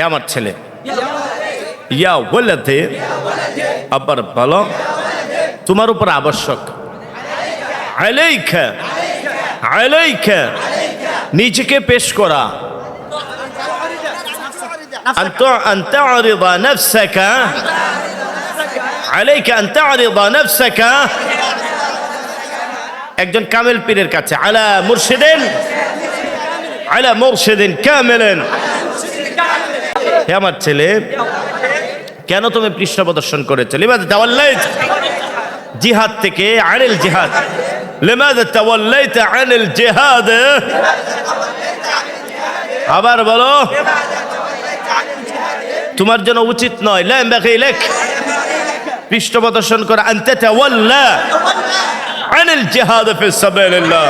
হে আমার ছেলে ইয়া ওয়ালাদে আবার বলো তোমার উপর আবশ্যক আলাইকা আলাইকা নিজেকে পেশ করা أن تع- أن تعرض نفسك عليك أن تعرض نفسك একজন কামেল পীরের কাছে আলা মুর্শিদিন আলা মুর্শিদিন কামেলেন হে আমার ছেলে, কেন তুমি পৃষ্ঠ প্রদর্শন করেছ? তাওয়াল্লাইত? জিহাদ থেকে আনিল জিহাদ। তাওয়াল্লাইত আনিল জিহাদ। আবার বলো, তোমার জন্য উচিত নয়। লা ইয়ানবাগি লাক পৃষ্ঠ প্রদর্শন করা। আনতে তাওয়াল্লা আনিল জিহাদ ফি সাবিলিল্লাহ।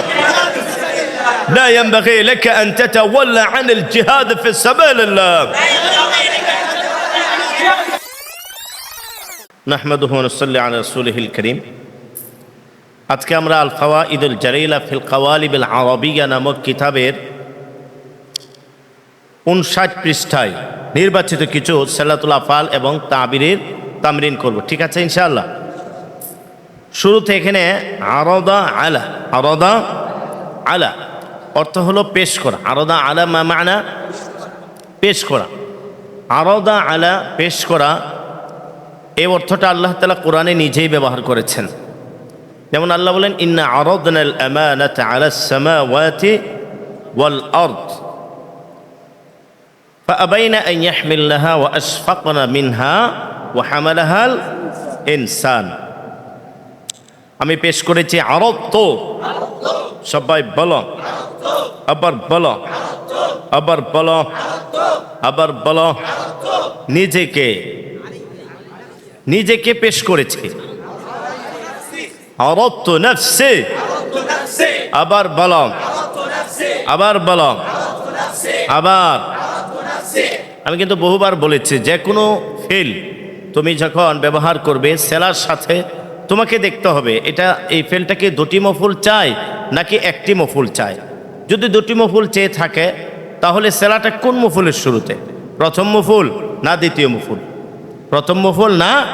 لا ينبغي لك أن تتولى عن الجهاد في سبيل الله نحمده ونصلي على رسوله الكريم আজকে আমরা আল ফাওয়াইদুল জারিলা ফিল কাওয়ালিবিল আরবিয়া নামক কিতাবের উনষাট পৃষ্ঠায় নির্বাচিত কিছু সালাতুল আফাল এবং তাবিরের তামরিন করব ঠিক আছে ইনশাআল্লাহ শুরুতে এখানে আরদা আলা আরদা আলা অর্থ হলো পেশ করা আরদা আলা মা মানা পেশ করা আরদা আলা পেশ করা এই অর্থটা আল্লাহ তালা কোরআনে নিজেই ব্যবহার করেছেন যেমন আল্লাহ বলেন ইন্না আরদনাল আমানাত আলা সামাওয়াতি ওয়াল আরদ فأبين أن يحملنها وأشفقن منها وحملها الإنسان আমি পেশ করেছি আরব তো সবাই বলো আবার বলো। আবার বলো। আবার বলো। নিজেকে। নিজেকে পেশ করেছে। আবার বলো। আবার বলো। আবার। আমি কিন্তু বহুবার বলেছি, যে কোনো ফেল তুমি যখন ব্যবহার করবে, সেলার সাথে তোমাকে দেখতে হবে, এটা এই ফেলটাকে দুটি মফুল চায় নাকি একটি মফুল চায়? যদি দুটি মফুল চেয়ে থাকে, তাহলে সেলাটা কোন মফুলের শুরুতে? প্রথম মফুল না দ্বিতীয় মফুল? প্রথম মফুল না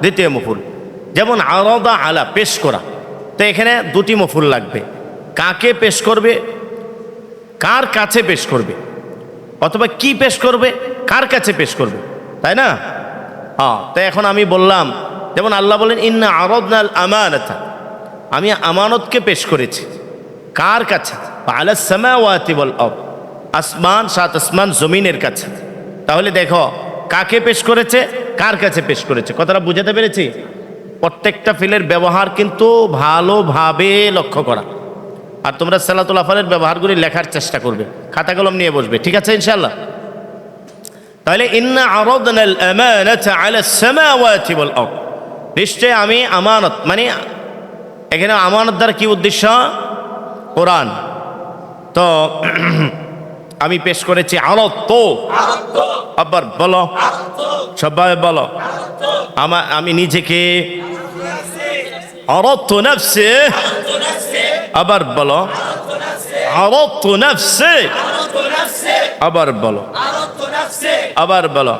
দ্বিতীয় মফুল? যেমন আলাদা আলা, পেশ করা। তো এখানে দুটি মফুল লাগবে। কাকে পেশ করবে? কার কাছে পেশ করবে? অথবা কি পেশ করবে? কার কাছে পেশ করবে? তাই না? হ্যাঁ তো এখন আমি বললাম, যেমন আল্লাহ বলেন, ইন্না আরদনাল আমানাতা। আমি আমানতকে পেশ করেছি। কার কাছে? আসমান, সাত আসমান, জমিনের কাছে। তাহলে দেখো, কাকে পেশ করেছে? কার কাছে পেশ করেছে? কথাটা বুঝাতে পেরেছি? প্রত্যেকটা ফিলের ব্যবহার কিন্তু ভালোভাবে লক্ষ্য করা। আর তোমরা সালাতুল আফালের ব্যবহারগুলি লেখার চেষ্টা করবে। খাতা কলম নিয়ে বসবে। ঠিক আছে ইনশাল্লাহ তাহলে, ইন্না আরাদনাল নিশ্চয় আমি আমানত মানে এখানে আমানত দ্বারা কি উদ্দেশ্য? কোরআন। তো আমি পেশ করেছি আরত তো আবার বলো। সবাই বলো। আমার আমি নিজেকে আরত নফসে। আবার বলো। আরত নফসে। আবার বলো। আবার বলো।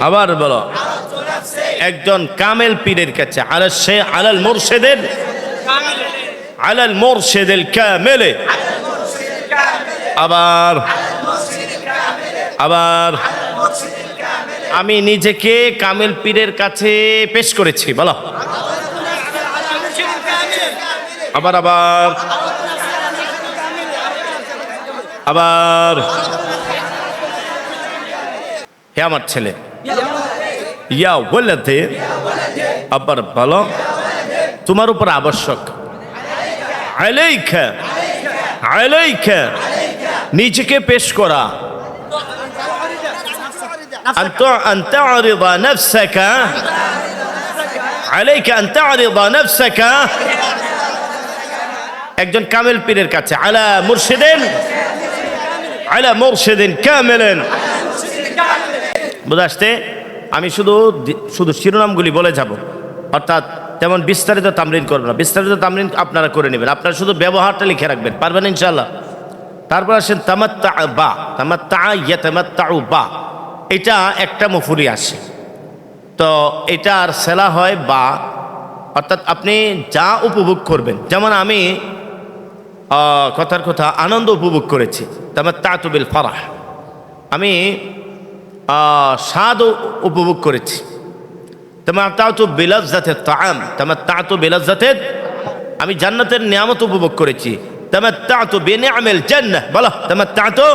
আবার বলো। একজন কামেল পীরের কাছে আলাল সে আলাল মুর্শেদের। আলাল মুর্শেদের কামেলে। আবার আবার, আমি নিজেকে কামেল পীরের কাছে পেশ করেছি, বলো। আবার আবার আবার। হে আমার ছেলে, ইয়া ওয়ালাদে, আবার বলো, তোমার উপর আবশ্যক। আলাইকা আলাইকা নিজেকে পেশ করা أن تع- أن تعرض نفسك عليك أن تعرض نفسك একজন কামেল পীরের কাছে আলা মুর্শিদিন আলা মুর্শিদিন কামেলেন বুঝাসতে আমি শুধু দি- শুধু শিরোনামগুলি বলে যাব অর্থাৎ তেমন বিস্তারিত তামরিন করবেন না। বিস্তারিত তামরিন আপনারা করে নেবেন। আপনারা শুধু ব্যবহারটা লিখে রাখবেন। পারবেন ইনশাল্লাহ তারপর আসেন তামাত্তা বা। তামাত্তা ইয়াতামাত্তাউ বা। এটা একটা মফুলি আসে তো এটার সেলা হয় বা। অর্থাৎ আপনি যা উপভোগ করবেন। যেমন আমি কথার কথা আনন্দ উপভোগ করেছি। তারপর তাতুবিল ফারাহ। আমি স্বাদ উপভোগ করেছি। তোমার তাতু বিলাজাতে তাম তোমার তাতু বিলাজাতে আমি জান্নাতের নিয়ামত উপভোগ করেছি। তোমার তাতু বেনিয়ামেল জান্নাহ, বলো তোমার তাতু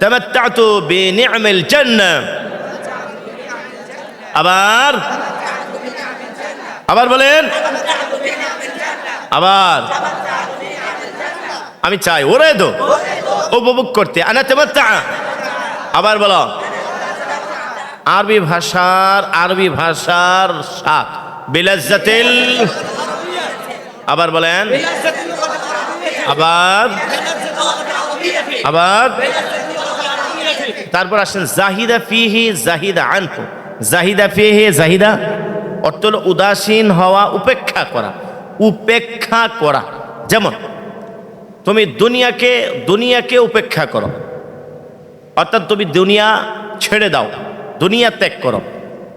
তোমার তাতু বেনিয়ামেল জান্নাহ। আবার আবার বলেন, আবার, আমি চাই, ওরে তো উপভোগ করতে, আনা তোমার আবার বলো। আরবি ভাষার আরবি ভাষার সাত বিলাজ্জাতিল। আবার বলেন। আবার আবার তারপর আসেন, জাহিদা ফিহি, জাহিদা আনহু। জাহিদা ফিহি, জাহিদা। অর্থ হলো উদাসীন হওয়া, উপেক্ষা করা। উপেক্ষা করা। যেমন, তুমি দুনিয়াকে দুনিয়াকে উপেক্ষা করো। অর্থাৎ তুমি দুনিয়া ছেড়ে দাও। দুনিয়া ত্যাগ করো।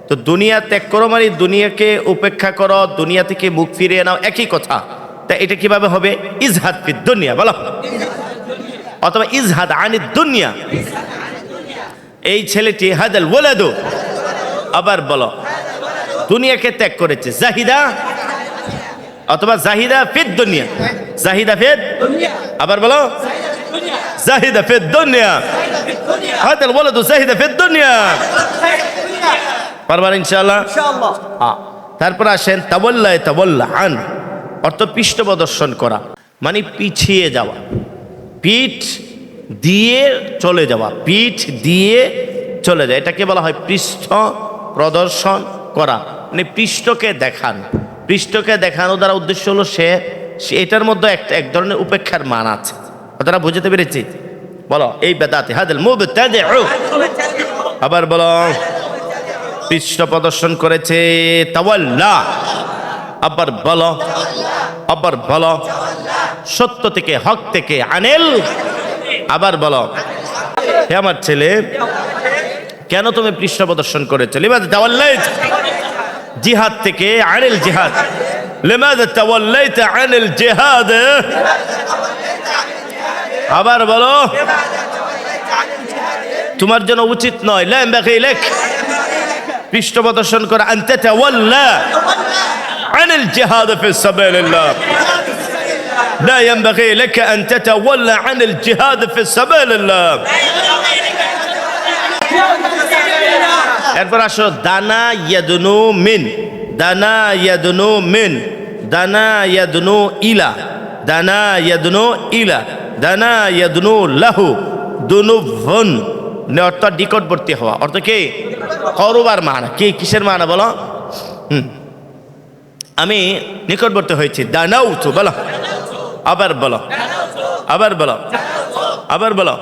তো দুনিয়া ত্যাগ করো মানে দুনিয়াকে উপেক্ষা করো, দুনিয়া থেকে মুখ ফিরিয়ে নাও, একই কথা। তা এটা কীভাবে হবে? ইজহাদ ফির দুনিয়া, বলো। অথবা ইজহাদ আনি দুনিয়া। এই ছেলেটি হাদাল ওলাদু আবার বলো, দুনিয়াকে ত্যাগ করেছে, জাহিদা। অথবা জাহিদা ফির দুনিয়া। জাহিদা ফেদ আবার বলো, জাহিদা ফির দুনিয়া। হাদাল ওলাদু জাহিদা ফির দুনিয়া। পারবার ইনশাআল্লাহ? আ, তারপর আসেন তাবল্লা তাবল্লা আন অর্থ পৃষ্ঠ প্রদর্শন করা মানে পিছিয়ে যাওয়া। পিঠ দিয়ে চলে যাওয়া পিঠ দিয়ে চলে যায় এটাকে বলা হয় পৃষ্ঠ প্রদর্শন করা মানে পৃষ্ঠকে দেখান। পৃষ্ঠকে দেখানো দ্বারা উদ্দেশ্য হলো সে এটার মধ্যে একটা এক ধরনের উপেক্ষার মান আছে। কথাটা বুঝতে পেরেছি? বলো এই বেদাতে হাদিল মুবতাদিউ। আবার বলো। পৃষ্ঠ প্রদর্শন করেছে, তাওয়াল্লা। আবার বলো আবার বলো, সত্য থেকে, হক থেকে আনেল। আবার বলো, হে আমার ছেলে, কেন তুমি পৃষ্ঠ প্রদর্শন করেছ? লিমাদ তাওয়াল্লাইত? জিহাদ থেকে আনিল জিহাদ। লিমাদ তাওয়াল্লাইত আনিল জিহাদ। আবার বলো, তোমার জন্য উচিত নয়। লেখ পৃষ্ঠ প্রদর্শন করে আনতে তাওয়াল্লা عن الجهاد في سبيل الله لا ينبغي لك أن تتولى عن الجهاد في سبيل الله এরপর আসো দানা ইয়াদনু মিন দানা ইয়াদনু মিন দানা ইয়াদনু ইলা দানা ইয়াদনু ইলা দানা ইয়াদনু লাহু দুনুভন অর্থ নিকটবর্তী হওয়া। অর্থ কে? করবার মানা। কে? কিসের মানা বলো? হুম। আমি নিকটবর্তী হয়েছি। দানাউ তো বলো। আবার বলো। আবার বলো। আবার বলো।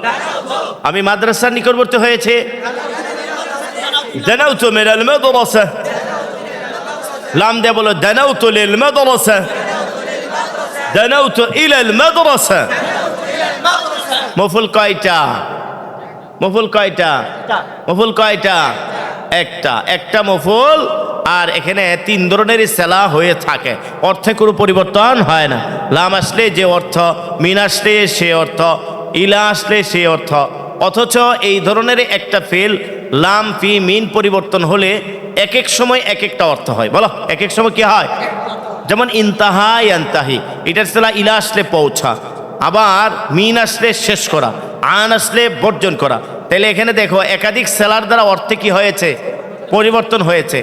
আমি মাদ্রাসার নিকটবর্তী হয়েছে। দানাউ তো মেরাল মাদ্রাসা। লাম দে বলো দানাউ তো লিল মাদ্রাসা। দানাউ তো ইলাল মাদ্রাসা। মফুল কয়টা? মফুল কয়টা? মফুল কয়টা? একটা। একটা মফুল আর এখানে তিন ধরনেরই সেলা হয়ে থাকে। অর্থে কোনো পরিবর্তন হয় না। লাম আসলে যে অর্থ মিন আসলে সে অর্থ ইলা আসলে সে অর্থ। অথচ এই ধরনের একটা ফেল লাম ফি মিন পরিবর্তন হলে এক এক সময় এক একটা অর্থ হয়। বলো এক এক সময় কি হয়? যেমন ইন্তাহা ইয়ান্তাহি এটার সেলা ইলা আসলে পৌঁছা। আবার মিন আসলে শেষ করা। আন আসলে বর্জন করা। তাহলে এখানে দেখো, একাধিক সেলার দ্বারা অর্থে কি হয়েছে? পরিবর্তন হয়েছে।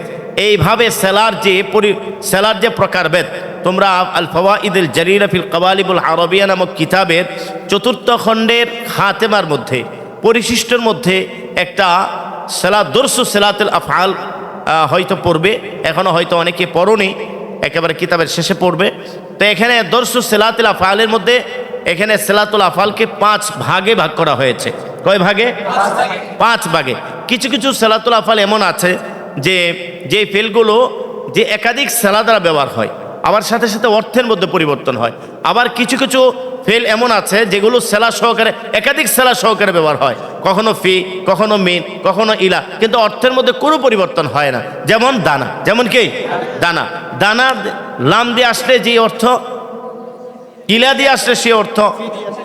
এইভাবে সেলার যে পরি, সেলার যে প্রকারভেদ তোমরা আল ফওয়া ইদুল জলিল ফিল কবালিবুল আরবিয়া নামক কিতাবের চতুর্থ খণ্ডের হাতেমার মধ্যে, পরিশিষ্টর মধ্যে একটা সেলা দর্শু সেলাতুল আফআল হয়তো পড়বে। এখনও হয়তো অনেকে পড়নি, একেবারে কিতাবের শেষে পড়বে। তো এখানে দর্শু সেলাতুল আফআলের মধ্যে এখানে সেলাতুল আফআলকে পাঁচ ভাগে ভাগ করা হয়েছে। কয় ভাগে? পাঁচ ভাগে। কিছু কিছু সেলাতুল আফআল এমন আছে যে যে ফেলগুলো যে একাধিক সেলা দ্বারা ব্যবহার হয়, আবার সাথে সাথে অর্থের মধ্যে পরিবর্তন হয়। আবার কিছু কিছু ফেল এমন আছে যেগুলো সেলা সহকারে, একাধিক সেলা সহকারে ব্যবহার হয়। কখনো ফি, কখনো মিন, কখনো ইলা, কিন্তু অর্থের মধ্যে কোনো পরিবর্তন হয় না। যেমন দানা। যেমন কি? দানা। দানা, লাম দিয়ে আসলে যে অর্থ ইলা দিয়ে আসলে সে অর্থ,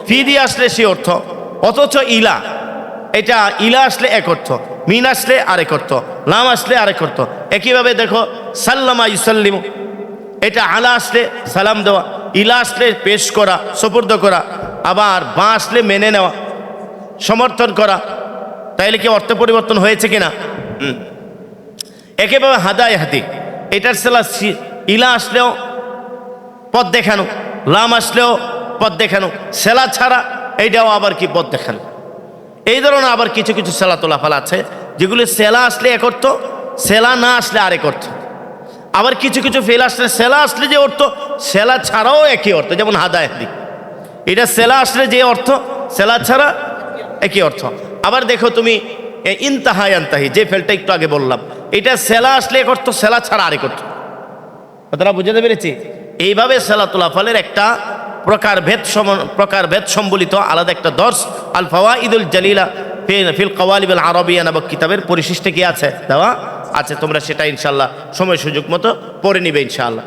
ফি দিয়ে আসলে সে অর্থ, অথচ ইলা, এটা ইলা আসলে এক অর্থ, মিন আসলে আরেক অর্থ, লাম আসলে আরেক অর্থ একইভাবে দেখো, সাল্লামা ইউসাল্লিম, এটা আলা আসলে সালাম দেওয়া, ইলা আসলে পেশ করা, সুপুর্দ করা, আবার বা আসলে মেনে নেওয়া, সমর্থন করা, তাইলে কি অর্থ পরিবর্তন হয়েছে কিনা। একেভাবে হাদায় হাতি এটার সেলা ইলা আসলেও পথ দেখানো লাম আসলেও পথ দেখানো সেলা ছাড়া এইটাও আবার কি পথ দেখানো? এই ধরনের আবার কিছু কিছু সেলা তোলাফাল আছে, যেগুলি সেলা আসলে এক অর্থ, সেলা না আসলে আরেক অর্থ। আবার কিছু কিছু ফেল আসলে সেলা আসলে যে অর্থ, সেলা ছাড়াও একই অর্থ, যেমন হাদি এটা সেলা আসলে যে অর্থ, সেলা ছাড়া একই অর্থ। আবার দেখো তুমি, এ ইনতাহা আনতাহি যে ফেলটা একটু আগে বললাম, এটা সেলা আসলে এক অর্থ, সেলা ছাড়া আরেক অর্থ। কথাটা বুঝতে পেরেছি? এইভাবে সালাতুল ফলের একটা প্রকার ভেদ সম প্রকার ভেদ সম্বলিত আলাদা একটা দর্শ আল ফাওয়া ঈদুল জালিলা ফিল কওয়ালিবুল আরবিয়া নামক কিতাবের পরিশিষ্টে কি আছে? দেওয়া আছে। তোমরা সেটা ইনশাল্লাহ সময় সুযোগ মতো পড়ে নিবে ইনশাআল্লাহ।